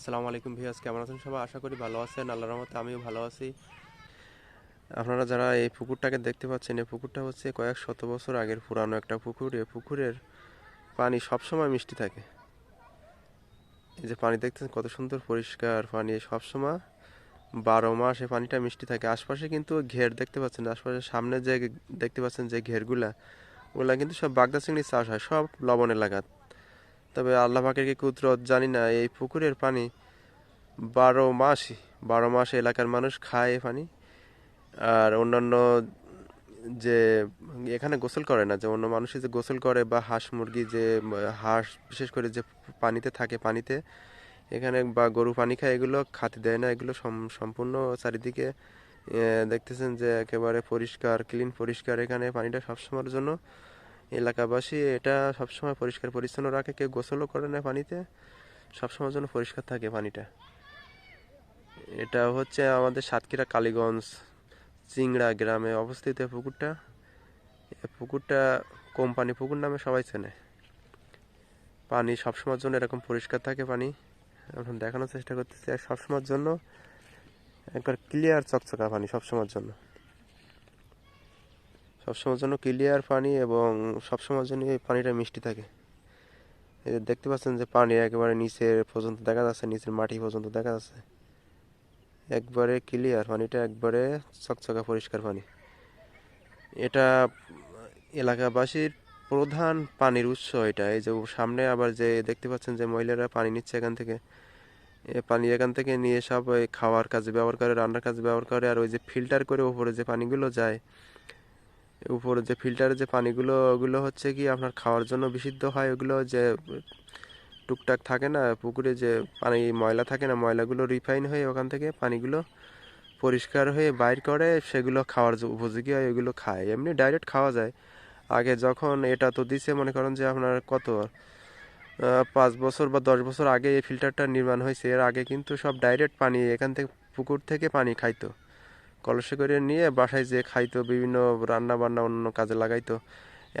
আসসালামু আলাইকুম ভিয়াস কেমন আছেন সবাই? আশা করি ভালো আছেন, আল্লাহর রহমতে আমিও ভালো আছি। আপনারা যারা এই পুকুরটাকে দেখতে পাচ্ছেন, এই পুকুরটা হচ্ছে কয়েক শত বছর আগের পুরানো একটা পুকুর। এই পুকুরের পানি সবসময় মিষ্টি থাকে। এই যে পানি দেখতেছেন, কত সুন্দর পরিষ্কার পানি। সবসময় বারো মাস এই পানিটা মিষ্টি থাকে। আশপাশে কিন্তু ঘের দেখতে পাচ্ছেন আশপাশে সামনে যে দেখতে পাচ্ছেন যে ঘেরগুলা, ওগুলা কিন্তু সব বাগদা চিংড়ি চাষ হয়, সব লবণ এলাকা তবে আল্লাহ পাকের কি কুদরত জানি না, এই পুকুরের পানি বারো মাসই বারো মাস এলাকার মানুষ খায় পানি। আর অন্যান্য যে এখানে গোসল করে না, যে অন্য মানুষই যে গোসল করে বা হাঁস মুরগি যে, হাঁস বিশেষ করে যে পানিতে থাকে পানিতে, এখানে বা গরু পানি খায়, এগুলো খাতে দেয় না, এগুলো সম- সম্পূর্ণ চারিদিকে দেখতেছেন যে একেবারে পরিষ্কার, ক্লিন পরিষ্কার এখানে পানিটা সবসময়ের জন্য। এলাকাবাসী এটা সবসময় পরিষ্কার পরিচ্ছন্ন রাখে, কেউ গোসলও করে না পানিতে, সবসময়ের জন্য পরিষ্কার থাকে পানিটা। এটা হচ্ছে আমাদের সাতক্ষীরা, কালীগঞ্জ, চিংড়া গ্রামে অবস্থিত পুকুরটা। পুকুরটা কোম্পানি পুকুর নামে সবাই চেনে। পানি সবসময়ের জন্য এরকম পরিষ্কার থাকে পানি। এখন দেখানোর চেষ্টা করতেছি, আর সবসময়ের জন্য একবার ক্লিয়ার চকচকা পানি সবসময়ের জন্য। সবসময়ের জন্য ক্লিয়ার পানি এবং সবসময়ের জন্য এই পানিটা মিষ্টি থাকে। এই দেখতে পাচ্ছেন যে পানি একেবারে নিচের পর্যন্ত দেখা যাচ্ছে, নিচের মাটি পর্যন্ত দেখা যাচ্ছে। একবারে ক্লিয়ার পানিটা একবারে চকচকা পরিষ্কার পানি। এটা এলাকাবাসীর প্রধান পানির উৎস এটা। এই যে সামনে আবার যে দেখতে পাচ্ছেন যে মহিলারা পানি নিচ্ছে এখান থেকে। এ পানি এখান থেকে নিয়ে সব খাওয়ার কাজে ব্যবহার করে, রান্নার কাজে ব্যবহার করে। আর ওই যে ফিল্টার করে উপরে যে পানিগুলো যায় উপরে যে ফিল্টারে যে পানিগুলো, ওগুলো হচ্ছে কি আপনার খাওয়ার জন্য বিশুদ্ধ হয়। ওগুলো যে টুকটাক থাকে না, পুকুরে যে পানি, ময়লা থাকে না, ময়লাগুলো রিফাইন হয়ে ওখান থেকে পানিগুলো পরিষ্কার হয়ে বাইর করে, সেগুলো খাওয়ার উপযোগী হয়, ওগুলো খায়। এমনি ডাইরেক্ট খাওয়া যায়। আগে যখন এটা তো দিছে, মনে করেন যে আপনার কত পাঁচ বছর বা দশ বছর আগে এই ফিল্টারটা নির্মাণ হয়েছে। এর আগে কিন্তু সব ডাইরেক্ট পানি এখান থেকে, পুকুর থেকে পানি খাইতো। কলসে করে নিয়ে বাসায় যে খাইতো, বিভিন্ন রান্না বান্না অন্য কাজে লাগাইতো।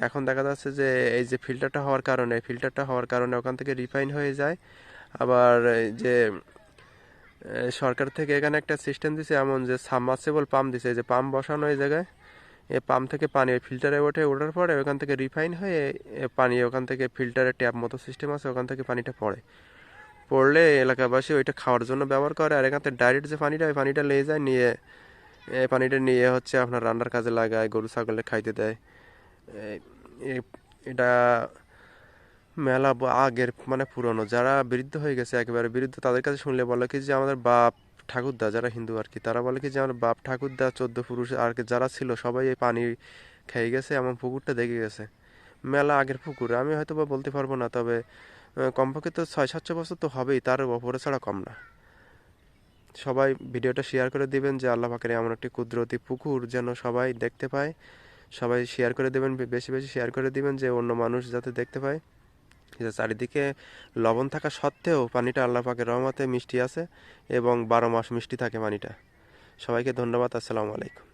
এখন দেখা যাচ্ছে যে এই যে ফিল্টারটা হওয়ার কারণে ফিল্টারটা হওয়ার কারণে ওখান থেকে রিফাইন হয়ে যায়। আবার যে সরকার থেকে এখানে একটা সিস্টেম দিছে এমন যে সাবমার্সেবল পাম্প দিছে যে পাম্প বসানো এই জায়গায়। এ পাম্প থেকে পানি ফিল্টারে ওঠে, ওঠার পরে ওখান থেকে রিফাইন হয়ে পানি ওখান থেকে ফিল্টারে ট্যাপ মতো সিস্টেম আছে, ওখান থেকে পানিটা পড়ে। পড়লে এলাকাবাসী ওইটা খাওয়ার জন্য ব্যবহার করে, আর এখান থেকে ডাইরেক্ট যে পানিটা, ওই পানিটা নিয়ে যায়, নিয়ে এই পানিটা নিয়ে হচ্ছে আপনার রান্নার কাজে লাগায়, গরু ছাগলে খাইতে দেয়। এটা মেলা আগের মানে পুরনো। যারা বৃদ্ধ হয়ে গেছে, একেবারে বৃদ্ধ, তাদের কাছে শুনলে বলে কি যে আমাদের বাপ ঠাকুরদা, যারা হিন্দু আর কি, তারা বলে কি যে আমার বাপ ঠাকুরদা, চোদ্দ পুরুষ আর কি, যারা ছিল সবাই এই পানি খেয়ে গেছে এমন পুকুরটা দেখে গেছে। মেলা আগের পুকুর, আমি হয়তো বা বলতে পারব না, তবে কমপক্ষে তো ছয়, সাতশো বছর তো হবেই, তার ওপরে ছাড়া কম না। সবাই ভিডিওটা শেয়ার করে দিবেন যে আল্লাহ পাকের এমন একটি কুদরতি পুকুর যেন সবাই দেখতে পায়। সবাই শেয়ার করে দেবেন বেশি বেশি শেয়ার করে দিবেন যে অন্য মানুষ যাতে দেখতে পায়। যে চারিদিকে লবণ থাকা সত্ত্বেও পানিটা আল্লাহ পাকের রহমতে মিষ্টি আছে এবং বারো মাস মিষ্টি থাকে পানিটা। সবাইকে ধন্যবাদ, আসসালামু আলাইকুম।